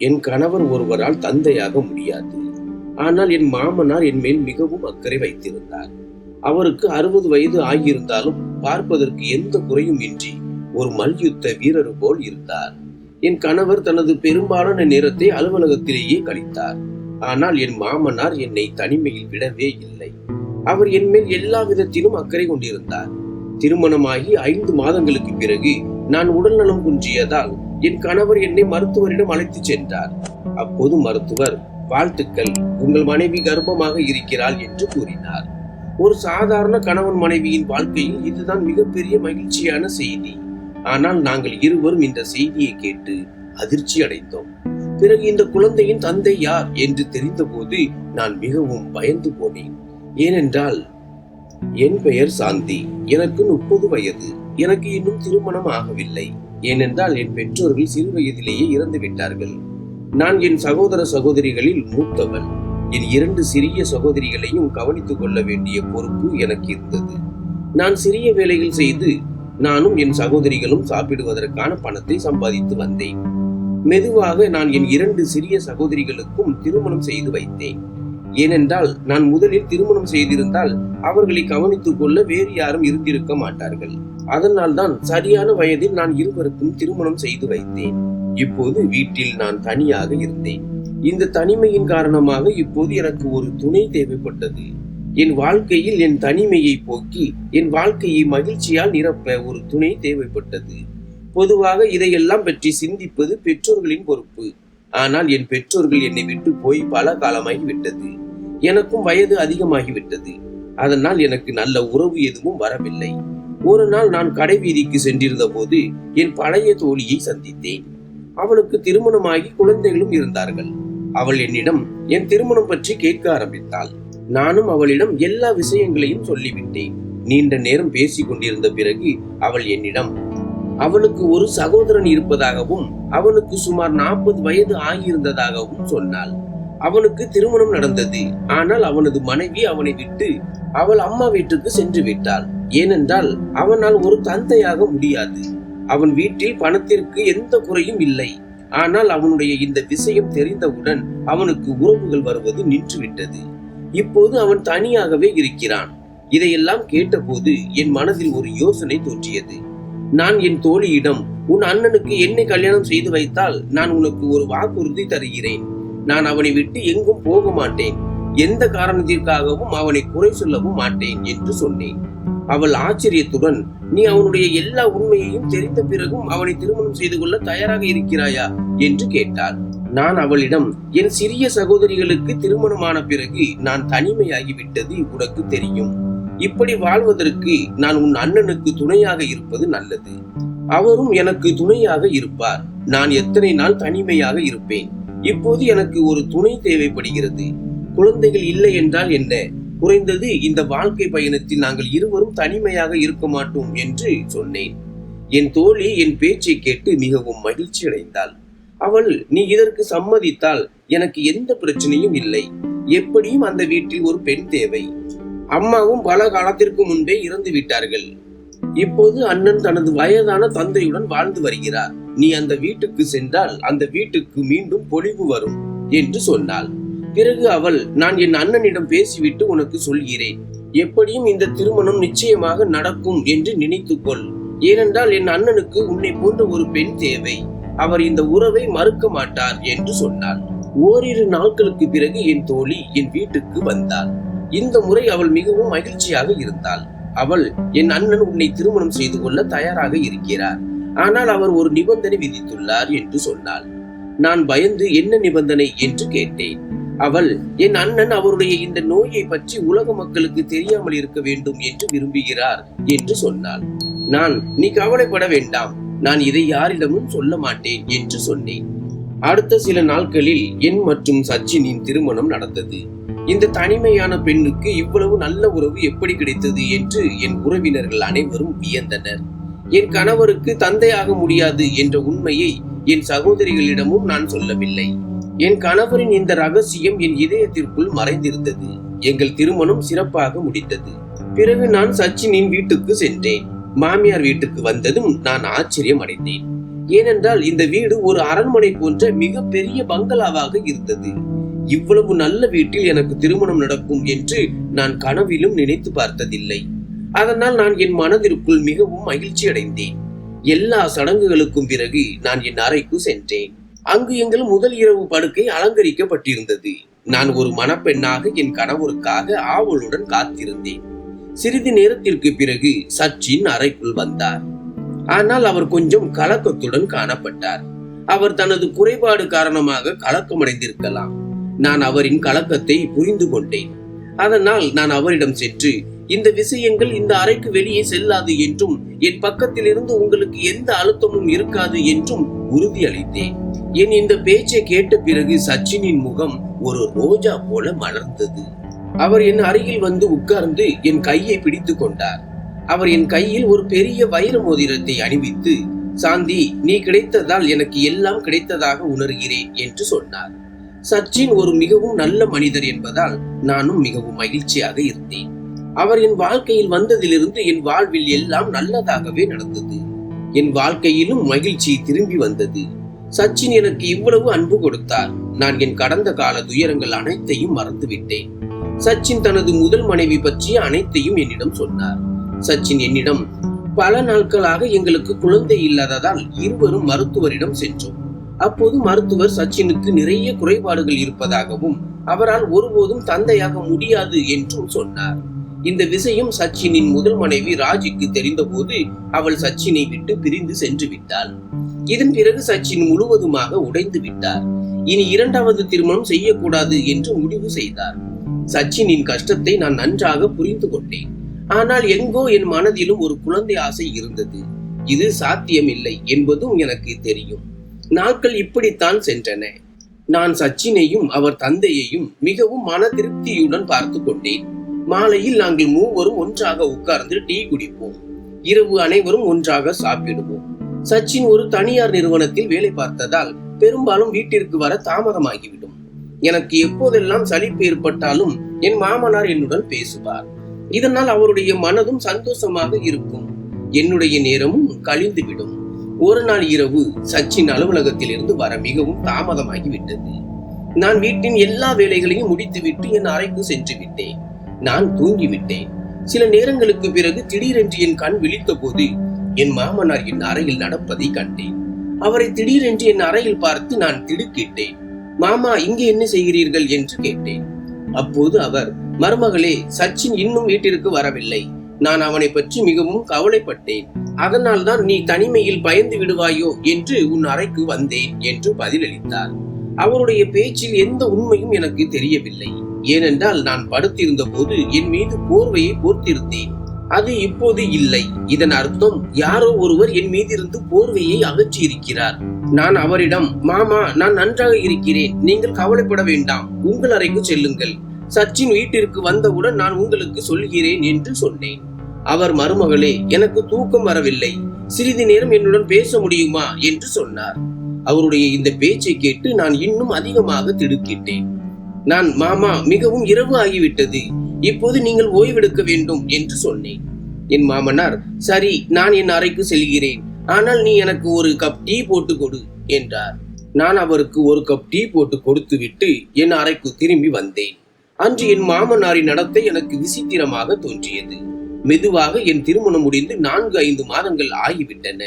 என் கணவர் ஒருவரால் தந்தையாக முடியாது. ஆனால் என் மாமனார் என் மேல் மிகவும் அக்கறை வைத்திருந்தார். அவருக்கு அறுபது வயது ஆகியிருந்தாலும் பார்ப்பதற்கு எந்த குறையும் இன்றி ஒரு மல்யுத்த வீரர் போல் இருந்தார். என் கணவர் தனது பெரும்பாலான நேரத்தை அலுவலகத்திலேயே கழித்தார். ஆனால் என் மாமனார் என்னை தனிமையில் விடவே இல்லை. அவர் என் மேல் எல்லா விதத்திலும் அக்கறை கொண்டிருந்தார். திருமணமாகி ஐந்து மாதங்களுக்கு பிறகு நான் உடல்நலம் குன்றியதால் என் கணவர் என்னை மருத்துவரிடம் அழைத்துச் சென்றார். அப்போது மருத்துவர் வாழ்த்துக்கள் உங்கள் மனைவி கர்ப்பமாக இருக்கிறாள் என்று கூறினார். ஒரு சாதாரண கணவன் மனைவியின் வாழ்க்கையில் இதுதான் மிகப்பெரிய மகிழ்ச்சியான செய்தி. ஆனால் நாங்கள் இருவரும் இந்த செய்தியை கேட்டு அதிர்ச்சி அடைந்தோம். பிறகு இந்த குழந்தையின் தந்தை யார் என்று தெரிந்தபோது நான் மிகவும் பயந்து போனேன். ஏனென்றால் என் பெயர் சாந்தி எனக்கு முப்பது வயது. எனக்கு இன்னும் திருமணம் ஆகவில்லை. ஏனென்றால் என் பெற்றோர்கள் சிறு வயதிலேயே இறந்து விட்டார்கள். நான் என் சகோதர சகோதரிகளில் மூத்தவன். என் இரண்டு சிறிய சகோதரிகளையும் கவனித்துக் கொள்ள வேண்டிய பொறுப்பு எனக்கு இருந்தது. நான் சிறிய வேலைகள் செய்து நானும் என் சகோதரிகளும் சாப்பிடுவதற்கான பணத்தை சம்பாதித்து வந்தேன். மெதுவாக நான் என் இரண்டு சிறிய சகோதரிகளுக்கும் திருமணம் செய்து வைத்தேன். ஏனென்றால் நான் முதலில் திருமணம் செய்திருந்தால் அவர்களை கவனித்துக் கொள்ள வேறு யாரும் இருந்திருக்க மாட்டார்கள். அதனால் தான் சரியான வயதில் நான் இருவருக்கும் திருமணம் செய்து வைத்தேன். இப்போது வீட்டில் நான் தனியாக இருந்தேன். இந்த தனிமையின் காரணமாக இப்போது எனக்கு ஒரு துணை தேவைப்பட்டது. என் வாழ்க்கையில் என் தனிமையை போக்கி என் வாழ்க்கையை மகிழ்ச்சியால் நிரப்ப ஒரு துணை தேவைப்பட்டது. பொதுவாக இதையெல்லாம் பற்றி சிந்திப்பது பெற்றோர்களின் பொறுப்பு. ஆனால் என் பெற்றோர்கள் என்னை விட்டு போய் பல காலமாகி விட்டது எனக்கும் வயது அதிகமாகிவிட்டது. அதனால் எனக்கு நல்ல உறவு எதுவும் வரவில்லை. ஒரு நாள் நான் கடை வீதிக்கு சென்றிருந்த போது என் பழைய தோழியை சந்தித்தேன். அவளுக்கு திருமணமாகி குழந்தைகளும் இருந்தார்கள். அவள் என்னிடம் என் திருமணம் பற்றி கேட்க ஆரம்பித்தாள். நானும் அவளிடம் எல்லா விஷயங்களையும் சொல்லிவிட்டேன். நீண்ட நேரம் பேசிக் கொண்டிருந்த பிறகு அவள் என்னிடம் அவளுக்கு ஒரு சகோதரன் இருப்பதாகவும் அவனுக்கு சுமார் நாற்பது வயது ஆகியிருந்ததாகவும் சொன்னாள். அவனுக்கு திருமணம் நடந்தது. ஆனால் அவனது மனைவி அவனை விட்டு அவள் அம்மா வீட்டுக்கு சென்று விட்டாள். ஏனென்றால் அவனால் ஒரு தந்தையாக முடியாது. அவன் வீட்டில் பணத்திற்கு எந்த குறையும் இல்லை. ஆனால் அவனுடைய இந்த விஷயம் தெரிந்தவுடன் அவனுக்கு உறவுகள் வருவது நின்றுவிட்டது. இப்போது அவன் தனியாகவே இருக்கிறான். இதையெல்லாம் கேட்டபோது என் மனதில் ஒரு யோசனை தோன்றியது. நான் என் தோழியிடம் உன் அண்ணனுக்கு என்னை கல்யாணம் செய்து வைத்தால் நான் உனக்கு ஒரு வாக்குறுதி தருகிறேன். நான் அவனை விட்டு எங்கும் போக மாட்டேன். எந்த காரணத்திற்காகவும் அவனை குறை சொல்லவும் மாட்டேன் என்று சொன்னேன். அவள் ஆச்சரியத்துடன் நீ அவனுடைய எல்லா உண்மையையும் தெரிந்த பிறகும் அவனை திருமணம் செய்து கொள்ள தயாராக இருக்கிறாயா? என்று கேட்டாள். நான் அவளிடம் என் சிறிய சகோதரிகளுக்கு திருமணமான பிறகு நான் தனிமையாகிவிட்டது உனக்கு தெரியும். இப்படி வாழ்வதற்கு நான் உன் அண்ணனுக்கு துணையாக இருப்பது நல்லது. அவரும் எனக்கு துணையாக இருப்பார். நான் எத்தனை நாள் தனிமையாக இருப்பேன். இப்போது எனக்கு ஒரு துணை தேவைப்படுகிறது. குழந்தைகள் இல்லை என்றால் என்ன? குறைந்தது இந்த வாழ்க்கை பயணத்தில் நாங்கள் இருவரும் தனிமையாக இருக்க மாட்டோம் என்று சொன்னேன். என் தோழி என் பேச்சை கேட்டு மிகவும் மகிழ்ச்சி அடைந்தாள். அவள் நீ இதற்கு சம்மதித்தால் எனக்கு எந்த பிரச்சனையும் இல்லை. எப்படியும் அந்த வீட்டில் ஒரு பெண் தேவை. அம்மாவும் பல காலத்திற்கு முன்பே இறந்து விட்டார்கள். இப்போது அண்ணன் தனது வயதான தந்தையுடன் வாழ்ந்து வருகிறார். நீ அந்த வீட்டுக்கு சென்றால் அந்த வீட்டுக்கு மீண்டும் பொழிவு வரும் என்று சொன்னாள். பிறகு அவள் நான் என் அண்ணனிடம் பேசிவிட்டு உனக்கு சொல்கிறேன். எப்படியும் இந்த திருமணம் நிச்சயமாக நடக்கும் என்று நினைத்துக்கொள். ஏனென்றால் என் அண்ணனுக்கு உன்னை போன்ற ஒரு பெண் தேவை. அவர் இந்த உறவை மறுக்க மாட்டார் என்று சொன்னாள். ஓரிரு நாட்களுக்கு பிறகு என் தோழி என் வீட்டுக்கு வந்தாள். இந்த முறை அவள் மிகவும் மகிழ்ச்சியாக இருந்தாள். அவள் என் அண்ணன் உன்னை திருமணம் செய்து கொள்ள தயாராக இருக்கிறார். ஆனால் அவர் ஒரு நிபந்தனை விதித்துள்ளார் என்று சொன்னாள். நான் பயந்து என்ன நிபந்தனை? என்று கேட்டேன். அவள் என் அண்ணன் அவருடைய இந்த நோயை பற்றி உலக மக்களுக்கு தெரியாமல் இருக்க வேண்டும் என்று விரும்புகிறார் என்று சொன்னாள். நான் நீ கவலைப்பட வேண்டாம். நான் இதை யாரிடமும் சொல்ல மாட்டேன் என்று சொன்னேன். அடுத்த சில நாட்களில் என் மற்றும் சச்சினின் திருமணம் நடந்தது. இந்த தனிமையான பெண்ணுக்கு இவ்வளவு நல்ல உறவு எப்படி கிடைத்தது என்று என் உறவினர்கள் அனைவரும் வியந்தனர். என் கணவருக்கு தந்தையாக முடியாது என்ற உண்மையை என் சகோதரிகளிடமும் நான் சொல்லவில்லை. என் கணவரின் இந்த ரகசியம் என் இதயத்திற்குள் மறைந்திருந்தது. எங்கள் திருமணம் சிறப்பாக முடிந்தது. பிறகு நான் சச்சினின் வீட்டுக்கு சென்றேன். மாமியார் வீட்டுக்கு வந்ததும் நான் ஆச்சரியம் அடைந்தேன். ஏனென்றால் இந்த வீடு ஒரு அரண்மனை போன்ற மிக பெரிய பங்களாவாக இருந்தது. இவ்வளவு நல்ல வீட்டில் எனக்கு திருமணம் நடக்கும் என்று நான் கனவிலும் நினைத்து பார்த்ததில்லை. அதனால் நான் என் மனதிற்குள் மிகவும் மகிழ்ச்சி அடைந்தேன் எல்லா சடங்குகளுக்கும் பிறகு நான் என் அறைக்கு சென்றேன். அங்கு எங்கள் முதல் இரவு படுக்கை அலங்கரிக்கப்பட்டிருந்தது. நான் ஒரு மணப்பெண்ணாக என் கணவருக்காக ஆவலுடன் காத்திருந்தேன். சிறிது நேரத்திற்கு பிறகு சச்சின் அறைக்குள் வந்தார். ஆனால் அவர் கொஞ்சம் கலக்கத்துடன் காணப்பட்டார். அவர் தனது குறைபாடு காரணமாக கலக்கமடைந்திருக்கலாம். நான் அவரின் கலக்கத்தை புரிந்து கொண்டேன். அதனால் நான் அவரிடம் சென்று இந்த விஷயங்கள் இந்த அறைக்கு வெளியே செல்லாது என்றும் என் பக்கத்திலிருந்து உங்களுக்கு எந்த அழுத்தமும் இருக்காது என்றும் உறுதியளித்தேன். என் இந்த பேச்சை கேட்ட பிறகு சச்சினின் முகம் ஒரு ரோஜா போல மலர்ந்தது. அவர் என் அருகில் வந்து உட்கார்ந்து என் கையை பிடித்து கொண்டார். அவர் என் கையில் ஒரு பெரிய வைர மோதிரத்தை அணிவித்து சாந்தி நீ கிடைத்ததால் எனக்கு எல்லாம் கிடைத்ததாக உணர்கிறேன் என்று சொன்னார். சச்சின் ஒரு மிகவும் நல்ல மனிதர் என்பதால் நானும் மிகவும் மகிழ்ச்சியாக இருந்தேன். அவர் என் வாழ்க்கையில் வந்ததிலிருந்து என் வாழ்வில் எல்லாம் நல்லதாகவே நடந்தது. என் வாழ்க்கையிலும் மகிழ்ச்சி திரும்பி வந்தது. சச்சின் எனக்கு இவ்வளவு அன்பு கொடுத்தார். நான் என் கடந்த கால துயரங்கள் அனைத்தையும் மறந்துவிட்டேன். சச்சின் தனது முதல் மனைவி பற்றி அனைத்தையும் என்னிடம் சொன்னார். சச்சின் என்னிடம் பல நாட்களாக எங்களுக்கு குழந்தை இல்லாததால் இருவரும் மருத்துவரிடம் சென்றோம். அப்போது மருத்துவர் சச்சினுக்கு நிறைய குறைபாடுகள் இருப்பதாகவும் அவரால் ஒருபோதும் தந்தையாக முடியாது என்றும் சொன்னார். இந்த விஷயம் சச்சினின் முதல் மனைவி ராஜிக்கு தெரிந்தபோது அவள் சச்சினை விட்டு பிரிந்து சென்று விட்டாள். இதன் பிறகு சச்சின் முழுவதுமாக உடைந்து விட்டார். இனி இரண்டாவது திருமணம் செய்யக்கூடாது என்று முடிவு செய்தார். சச்சினின் கஷ்டத்தை நான் நன்றாக புரிந்து கொண்டேன். ஆனால் எங்கோ என் மனதிலும் ஒரு குழந்தை ஆசை இருந்தது. இது சாத்தியமில்லை என்பதும் எனக்கு தெரியும். நாட்கள் இப்படித்தான் சென்றன. நான் சச்சினையும் அவர் தந்தையையும் மிகவும் மன திருப்தியுடன் பார்த்து கொண்டேன். மாலையில் நாங்கள் மூவரும் ஒன்றாக உட்கார்ந்து டீ குடிப்போம். இரவு அனைவரும் ஒன்றாக சாப்பிடுவோம். சச்சின் ஒரு தனியார் நிறுவனத்தில் வேலை பார்த்ததால் பெரும்பாலும் வீட்டிற்கு வர தாமதமாகிவிடும். எனக்கு எப்போதெல்லாம் சலிப்பு ஏற்பட்டாலும் என் மாமனார் என்னுடன் பேசுவார். இதனால் அவருடைய மனதும் சந்தோஷமாக இருக்கும். என்னுடைய நேரமும் கழிந்துவிடும். ஒரு நாள் இரவு சச்சின் அலுவலகத்தில் இருந்து வர மிகவும் தாமதமாகி விட்டது நான் வீட்டின் எல்லா வேலைகளையும் முடித்துவிட்டு என் அறைக்கு சென்று விட்டேன். நான் தூங்கிவிட்டேன். சில நேரங்களுக்கு பிறகு திடீரென்று என் கண் விழித்த போது என் மாமனார் என் அறையில் நடப்பதை கண்டேன். அவரை திடீரென்று என் அறையில் பார்த்து நான் திடுக்கிட்டேன். மாமா இங்கே என்ன செய்கிறீர்கள்? என்று கேட்டேன். அப்போது அவர் மருமகளே சச்சின் இன்னும் வீட்டிற்கு வரவில்லை. நான் அவனை பற்றி மிகவும் கவலைப்பட்டேன். அதனால் தான் நீ தனிமையில் பயந்து விடுவாயோ என்று உன் அறைக்கு வந்தேன் என்று பதிலளித்தார். அவருடைய பேச்சில் எந்த உண்மையும் எனக்கு தெரியவில்லை. ஏனென்றால் நான் படுத்திருந்த போது என் மீது போர்வையை போர்த்திருந்தேன். அது இப்போது இல்லை. இதன் அர்த்தம் யாரோ ஒருவர் என் மீதிருந்து போர்வையை அகற்றி இருக்கிறார் நான் அவரிடம் மாமா நான் நன்றாக இருக்கிறேன். நீங்கள் கவலைப்பட வேண்டாம். உங்கள் அறைக்கு செல்லுங்கள். சச்சின் வீட்டிற்கு வந்தவுடன் நான் உங்களுக்கு சொல்கிறேன் என்று சொன்னேன். அவர் மருமகளே எனக்கு தூக்கம் வரவில்லை. சிறிது நேரம் என்னுடன் பேச முடியுமா? என்று சொன்னார். அவருடைய இந்த பேச்சை கேட்டு நான் இன்னும் அதிகமாக திடுக்கிட்டேன். நான் மாமா மிகவும் இரவு ஆகிவிட்டது. இப்போது நீங்கள் ஓய்வெடுக்க வேண்டும் என்று சொன்னேன். என் மாமனார் சரி நான் என் அறைக்கு செல்கிறேன். ஆனால் நீ எனக்கு ஒரு கப் டீ போட்டு கொடு என்றார். நான் அவருக்கு ஒரு கப் டீ போட்டு கொடுத்துவிட்டு என் அறைக்கு திரும்பி வந்தேன். அன்று என் மாமனாரின் நடத்தை எனக்கு விசித்திரமாக தோன்றியது. மெதுவாக என் திருமணம் முடிந்து நான்கு ஐந்து மாதங்கள் ஆகிவிட்டன.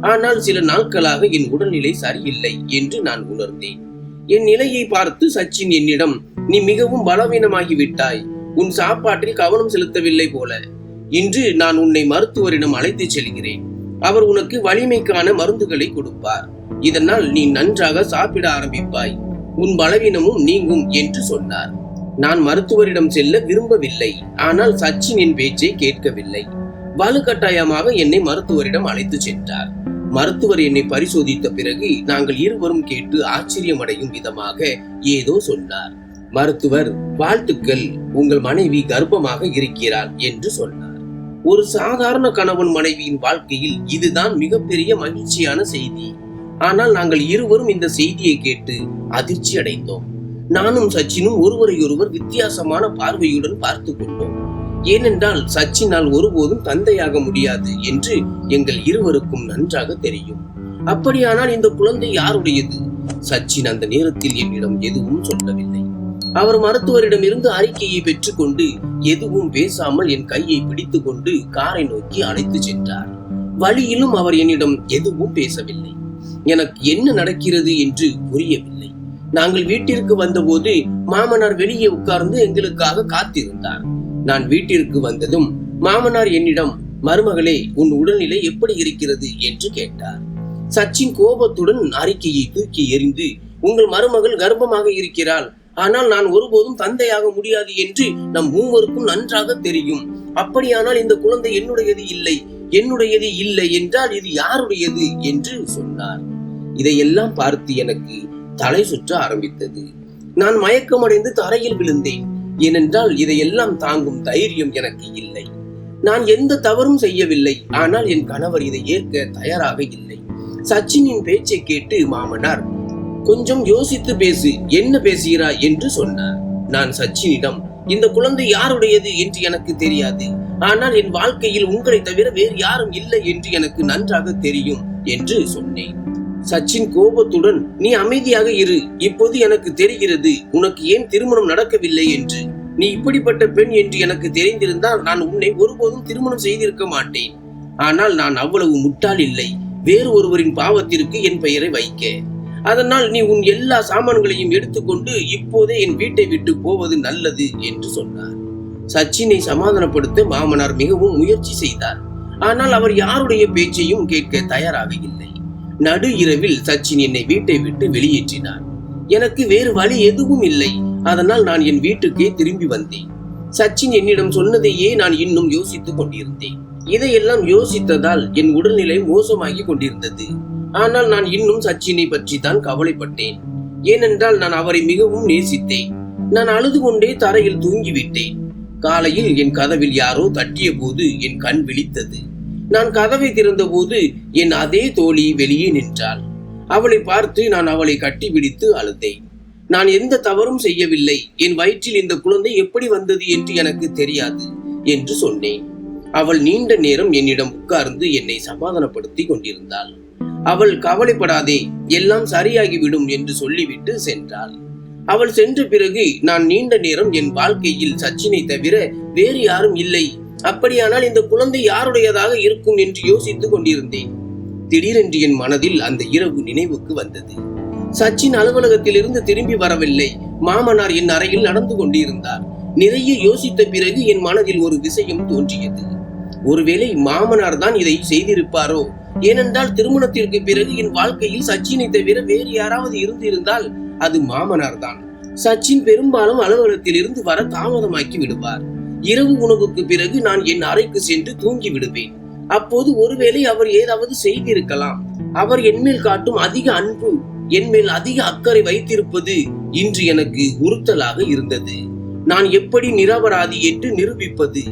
ஆனால் சில நாட்களாக என் உடல்நிலை சரியில்லை என்று நான் உணர்ந்தேன். என் நிலையை பார்த்து சச்சின் என்னிடம் நீ மிகவும் பலவீனமாகி விட்டாய் உன் சாப்பாட்டில் கவனம் செலுத்தவில்லை போல. இன்று நான் உன்னை மருத்துவரிடம் அழைத்துச் செல்கிறேன். அவர் உனக்கு வலிமைக்கான மருந்துகளை கொடுப்பார். இதனால் நீ நன்றாக சாப்பிட ஆரம்பிப்பாய். உன் பலவீனமும் நீங்கும் என்று சொன்னார். நான் மருத்துவரிடம் செல்ல விரும்பவில்லை. ஆனால் சச்சினின் பேச்சை கேட்கவில்லை. வலுக்கட்டாயமாக என்னை மருத்துவரிடம் அழைத்து சென்றார். மருத்துவர் என்னை பரிசோதித்த பிறகு நாங்கள் இருவரும் கேட்டு ஆச்சரியமடையும் விதமாக ஏதோ சொன்னார். மருத்துவர் வாழ்த்துக்கள். உங்கள் மனைவி கர்ப்பமாக இருக்கிறார் என்று சொன்னார். ஒரு சாதாரண கணவன் மனைவியின் வாழ்க்கையில் இதுதான் மிகப்பெரிய மகிழ்ச்சியான செய்தி. ஆனால் நாங்கள் இருவரும் இந்த செய்தியை கேட்டு அதிர்ச்சி அடைந்தோம். நானும் சச்சினும் ஒருவரையொருவர் வித்தியாசமான பார்வையுடன் பார்த்து கொண்டோம். ஏனென்றால் சச்சினால் ஒருபோதும் தந்தையாக முடியாது என்று எங்கள் இருவருக்கும் நன்றாக தெரியும். அப்படியானால் இந்த குழந்தை யாருடையது? சச்சின் அந்த நேரத்தில் என்னிடம் எதுவும் சொல்லவில்லை. அவர் மருத்துவரிடமிருந்து அறிக்கையை பெற்றுக்கொண்டு எதுவும் பேசாமல் என் கையை பிடித்து கொண்டு காரை நோக்கி அழைத்து சென்றார். வழியிலும் அவர் என்னிடம் எதுவும் பேசவில்லை. எனக்கு என்ன நடக்கிறது என்று புரியவில்லை. நாங்கள் வீட்டிற்கு வந்தபோது மாமனார் வெளியே உட்கார்ந்து எங்களுக்காக காத்திருந்தார். நான் வீட்டிற்கு வந்ததும் மாமனார் என்னிடம் மருமகளே உன் உடல்நிலை எப்படி இருக்கிறது? என்று கேட்டார். சச்சின் கோபத்துடன் அறிக்கையை தூக்கி எறிந்து உங்கள் மருமகள் கர்ப்பமாக இருக்கிறாள். ஆனால் நான் ஒருபோதும் தந்தையாக முடியாது என்று நம் மூவருக்கும் நன்றாக தெரியும். அப்படியானால் இந்த குழந்தை என்னுடையது இல்லை என்னுடையது இல்லை என்றால் இது யாருடையது என்று சொன்னார். இதையெல்லாம் பார்த்து எனக்கு தலை சுற்ற ஆரம்பித்தது. நான் மயக்கமடைந்து தரையில் விழுந்தேன். ஏனென்றால் இதையெல்லாம் தாங்கும் தைரியம் எனக்கு இல்லை. நான் எந்த தவறும் செய்யவில்லை. ஆனால் என் கணவர் இதை ஏற்க தயாராக இல்லை. சச்சினின் பேச்சை கேட்டு மாமனார் கொஞ்சம் யோசித்து பேசு என்ன பேசுகிறாய் என்று சொன்னார். நான் சச்சினிடம் இந்த குழந்தை யாருடையது என்று எனக்கு தெரியாது. ஆனால் என் வாழ்க்கையில் உங்களை தவிர வேறு யாரும் இல்லை என்று எனக்கு நன்றாக தெரியும் என்று சொன்னேன். சச்சின் கோபத்துடன் நீ அமைதியாக இரு இப்போது எனக்கு தெரிகிறது உனக்கு ஏன் திருமணம் நடக்கவில்லை என்று. நீ இப்படிப்பட்ட பெண் என்று எனக்கு தெரிந்திருந்தால் நான் உன்னை ஒருபோதும் திருமணம் செய்திருக்க மாட்டேன். ஆனால் நான் அவ்வளவு முட்டாள் இல்லை வேறு ஒருவரின் பாவத்திற்கு என் பெயரை வைக்க. அதனால் நீ உன் எல்லா சாமான்களையும் எடுத்துக்கொண்டு இப்போதே என் வீட்டை விட்டு போவது நல்லது என்று சொன்னார். சச்சினை சமாதானப்படுத்த மாமனார் மிகவும் முயற்சி செய்தார். ஆனால் அவர் யாருடைய பேச்சையும் கேட்க தயாராக இல்லை. நடு இரவில் சச்சின் என்னை வீட்டை விட்டு வெளியேற்றினார். எனக்கு வேறு வழி எதுவும் இல்லை. அதனால் நான் என் வீட்டுக்கே திரும்பி வந்தேன். சச்சின் என்னிடம் சொன்னதையே நான் இன்னும் யோசித்துக் கொண்டிருந்தேன். இதையெல்லாம் யோசித்ததால் என் உடல்நிலை மோசமாகி கொண்டிருந்தது. ஆனால் நான் இன்னும் சச்சினை பற்றி தான் கவலைப்பட்டேன். ஏனென்றால் நான் அவரை மிகவும் நேசித்தேன். நான் அழுது கொண்டே தரையில் தூங்கிவிட்டேன். காலையில் என் கதவில் யாரோ தட்டிய போது என் கண் விழித்தது. நான் கதவை திறந்தபோது என் அதே தோழி வெளியே நின்றாள். அவளை பார்த்து நான் அவளை கட்டி கட்டிப்பிடித்து அழுதேன். நான் எந்த தவறும் செய்யவில்லை. என் வயிற்றில் இந்த குழந்தை எப்படி வந்தது என்று எனக்கு தெரியாது என்று சொன்னேன். அவள் நீண்ட நேரம் என்னிடம் உட்கார்ந்து என்னை சமாதானப்படுத்தி கொண்டிருந்தாள். அவள் கவலைப்படாதே எல்லாம் சரியாகிவிடும் என்று சொல்லிவிட்டு சென்றாள். அவள் சென்ற பிறகு நான் நீண்ட நேரம் என் வாழ்க்கையில் சச்சினை தவிர வேறு யாரும் இல்லை. அப்படியானால் இந்த குழந்தை யாருடையதாக இருக்கும் என்று யோசித்துக் கொண்டிருந்தேன். திடீரென்று என் மனதில் அந்த இரவு நினைவுக்கு வந்தது. சச்சின் அலுவலகத்திலிருந்து திரும்பி வரவில்லை. மாமனார் என் அறையில் நடந்து கொண்டிருந்தார். நிறைய யோசித்த பிறகு என் மனதில் ஒரு விஷயம் தோன்றியது. ஒருவேளை மாமனார் தான் இதை செய்திருப்பாரோ? ஏனென்றால் திருமணத்திற்கு பிறகு என் வாழ்க்கையில் சச்சினை தவிர வேறு யாராவது இருந்திருந்தால் அது மாமனார் தான் சச்சின் பெரும்பாலும் அலுவலகத்தில் இருந்து வர தாமதமாக்கி விடுவார். இரவு உணவுக்கு பிறகு நான் என் அறைக்கு சென்று தூங்கி விடுவேன். அப்போது ஒருவேளை அவர் ஏதாவது செய்திருக்கலாம். அவர் என்மேல் காட்டும் அதிக அன்பு என்மேல் அதிக அக்கறை வைத்திருப்பது இன்று எனக்கு உறுத்தலாக இருந்தது. நான் எப்படி நிரபராதி என்று நிரூபிப்பது?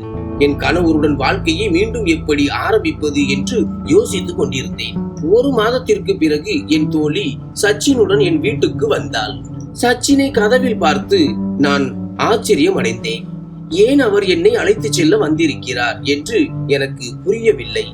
என் கணவருடன் வாழ்க்கையை மீண்டும் எப்படி ஆரம்பிப்பது என்று யோசித்துக் கொண்டிருந்தேன். ஒரு மாதத்திற்கு பிறகு என் தோழி சச்சினுடன் என் வீட்டுக்கு வந்தாள். சச்சினை கதவில் பார்த்து நான் ஆச்சரியம் அடைந்தேன் ஏன் அவர் என்னை அழைத்துச் செல்ல வந்திருக்கிறார் என்று எனக்கு புரியவில்லை.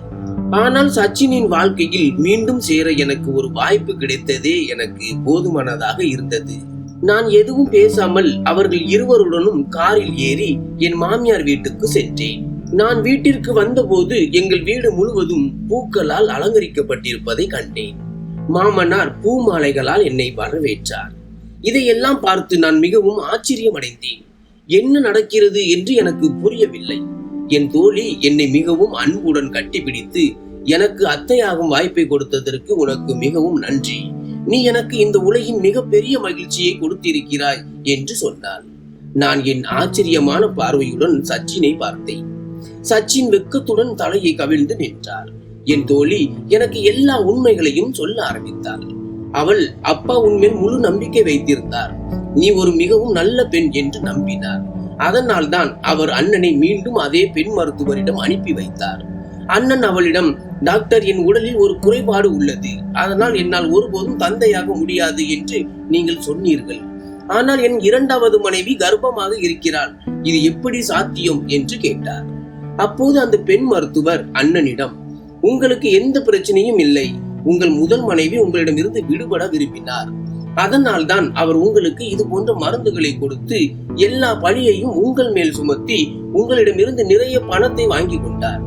ஆனால் சச்சினின் வாழ்க்கையில் மீண்டும் சேர எனக்கு ஒரு வாய்ப்பு கிடைத்ததே எனக்கு போதுமானதாக இருந்தது. நான் எதுவும் பேசாமல் அவர்கள் இருவருடனும் காரில் ஏறி என் மாமியார் வீட்டுக்கு சென்றேன். நான் வீட்டிற்கு வந்தபோது எங்கள் வீடு முழுவதும் பூக்களால் அலங்கரிக்கப்பட்டிருப்பதை கண்டேன். மாமனார் பூ மாலைகளால் என்னை வரவேற்றார். இதையெல்லாம் பார்த்து நான் மிகவும் ஆச்சரியமடைந்தேன். என்ன நடக்கிறது என்று எனக்கு புரியவில்லை. என் தோழி என்னை மிகவும் அன்புடன் கட்டிப்பிடித்து எனக்கு அத்தையாகும் வாய்ப்பை கொடுத்ததற்கு உனக்கு மிகவும் நன்றி. நீ எனக்கு இந்த உலகின் மிகப்பெரிய மகிழ்ச்சியை கொடுத்திருக்கிறாய் என்று சொன்னாள். நான் என் ஆச்சரியமான பார்வையுடன் சச்சினை பார்த்தேன். சச்சின் வெக்கத்துடன் தலையை கவிழ்ந்து நின்றார். என் தோழி எனக்கு எல்லா உண்மைகளையும் சொல்ல ஆரம்பித்தாள். அவள் அப்பா உன்மேல் முழு நம்பிக்கை வைத்திருந்தார். நீ ஒரு மிகவும் நல்ல பெண் என்று நம்பினார். அதனால் தான் அவர் அண்ணனை மீண்டும் அதே பெண் மருத்துவரிடம் அனுப்பி வைத்தார். அண்ணன் அவளிடம் டாக்டர் என் உடலில் ஒரு குறைபாடு உள்ளது. அதனால் என்னால் ஒருபோதும் தந்தையாக முடியாது என்று நீங்கள் சொன்னீர்கள். ஆனால் என் இரண்டாவது மனைவி கர்ப்பமாக இருக்கிறாள். இது எப்படி சாத்தியம் என்று கேட்டார். அப்போது அந்த பெண் மருத்துவர் அண்ணனிடம் உங்களுக்கு எந்த பிரச்சனையும் இல்லை. உங்கள் முதல் மனைவி உங்களிடமிருந்து விடுபட விரும்பினார். அதனால் தான் அவர் உங்களுக்கு இது போன்ற மருந்துகளை கொடுத்து எல்லா பழியையும் உங்கள் மேல் சுமத்தி உங்களிடமிருந்து நிறைய பணத்தை வாங்கி கொண்டார்.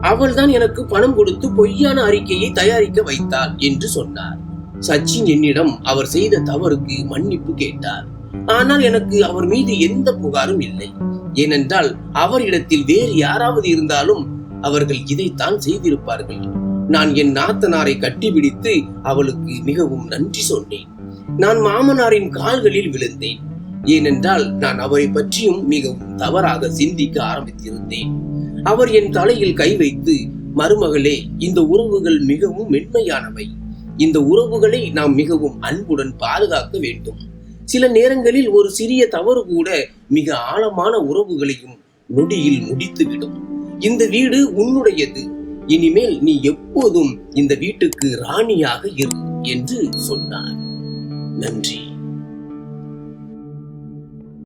அவள்தான் எனக்கு பணம் கொடுத்து பொய்யான அறிக்கையை தயாரிக்க வைத்தாள் என்று சொன்னார். சச்சின் என்னிடம் அவர் செய்த தவறுக்கு மன்னிப்பு கேட்டார். ஆனால் எனக்கு அவர் மீது எந்த புகாரும் இல்லை. ஏனென்றால் அவரிடத்தில் வேறு யாராவது இருந்தாலும் அவர்கள் இதைத்தான் செய்திருப்பார்கள். நான் என் நாத்தனாரை கட்டிபிடித்து அவளுக்கு மிகவும் நன்றி சொன்னேன். நான் மாமனாரின் கால்களில் விழுந்தேன். ஏனென்றால் நான் அவரை பற்றியும் மிகவும் தவறாக சிந்திக்க ஆரம்பித்திருந்தேன். அவர் என் தலையில் கை வைத்து மருமகளே இந்த உறவுகள் மிகவும் மென்மையானவை. இந்த உறவுகளை நாம் மிகவும் அன்புடன் பாதுகாக்க வேண்டும். சில நேரங்களில் ஒரு சிறிய தவறு கூட மிக ஆழமான உறவுகளையும் நொடியில் முடித்துவிடும். இந்த வீடு உன்னுடையது. இனிமேல் நீ எப்போதும் இந்த வீட்டுக்கு ராணியாக இரு என்று சொன்னார். நன்றி.